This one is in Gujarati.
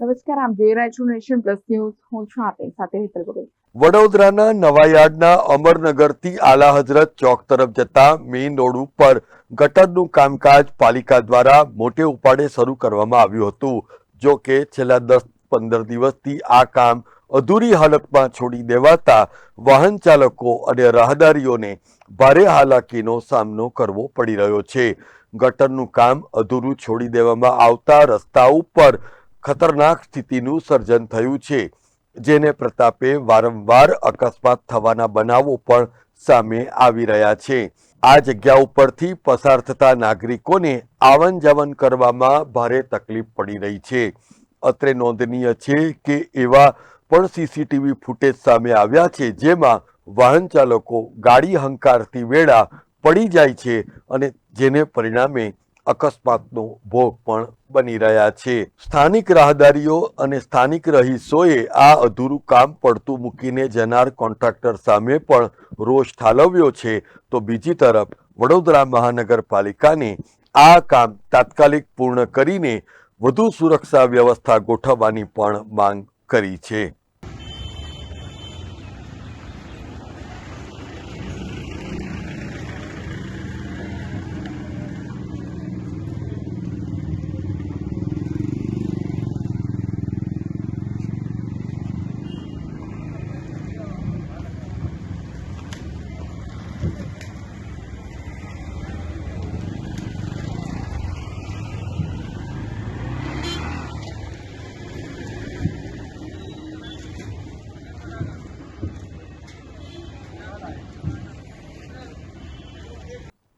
નમસ્કાર આપ નેશન પ્લસ ન્યૂઝ. હું છું આપની સાથે હેતલ ભગત વડોદરાના નવાયાર્ડના અમરનગરથી આલા હજરત ચોક તરફ જતા મેઇન રોડ ઉપર ગટરનું કામકાજ પાલિકા દ્વારા મોટે ઉપાડે શરૂ કરવામાં આવ્યું હતું. જો કે છેલ્લા દસ પંદર દિવસથી આ કામ અધૂરી હાલતમાં છોડી દેવાતા વાહન ચાલકો અને રાહદારીઓને ભારે હાલાકીનો સામનો કરવો પડી રહ્યો છે. ગટરનું કામ અધૂરું છોડી દેવામાં આવતા રસ્તા ઉપર ખતરનાક સ્થિતિનું સર્જન થયું છે. જેને પ્રતાપે વારંવાર અકસ્માત થવાના બનાવો પણ સામે આવી રહ્યા છે. આ જગ્યા ઉપરથી પસાર થતા નાગરિકોને આવન જાવન કરવામાં ભારે તકલીફ પડી રહી છે. અત્રે નોંધનીય છે કે એવા પણ સીસીટીવી ફૂટેજ સામે આવ્યા છે, જેમાં વાહન ચાલકો ગાડી હંકારતી વેળા પડી જાય છે અને જેને પરિણામે અકસ્માતનો ભોગ પણ બની રહ્યા છે. સ્થાનિક રાહદારીઓ અને સ્થાનિક રહીશોએ આ અધૂરું કામ પડતું મૂકીને જનાર કોન્ટ્રાક્ટર સામે પણ રોષ ઠાલવ્યો છે. તો બીજી તરફ, વડોદરા મહાનગરપાલિકાને આ કામ તાત્કાલિક પૂર્ણ કરીને વધુ સુરક્ષા વ્યવસ્થા ગોઠવવાની પણ માંગ કરી છે.